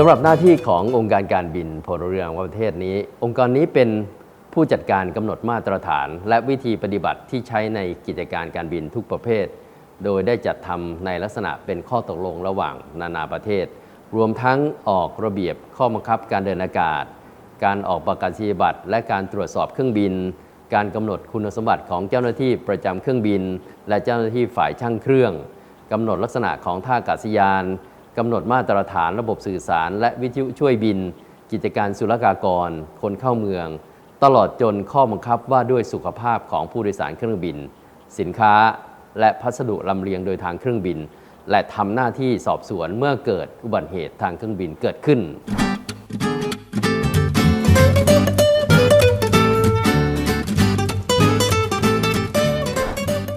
สำหรับหน้าที่ขององค์การการบินพลเรือนของประเทศนี้ องค์กรนี้เป็นผู้จัดการกำหนดมาตรฐาน และวิธีปฏิบัติที่ใช้ในกิจการการบินทุกประเภท โดยได้จัดทำในลักษณะเป็นข้อตกลงระหว่างนานาประเทศ รวมทั้งออกระเบียบข้อบังคับการเดินอากาศ การออกประกาศนียบัตร และการตรวจสอบเครื่องบิน การกำหนดคุณสมบัติของเจ้าหน้าที่ประจำเครื่องบิน และเจ้าหน้าที่ฝ่ายช่างเครื่องกำหนดลักษณะของท่าอากาศยาน กำหนดมาตรฐานระบบสื่อสาร และวิทยุช่วยบิน กิจการศุลกากร คนเข้าเมือง ตลอดจนข้อบังคับว่าด้วยสุขภาพของผู้โดยสารเครื่องบิน สินค้าและพัสดุลำเลียงโดยทางเครื่องบิน และทำหน้าที่สอบสวนเมื่อเกิดอุบัติเหตุทางเครื่องบินเกิดขึ้น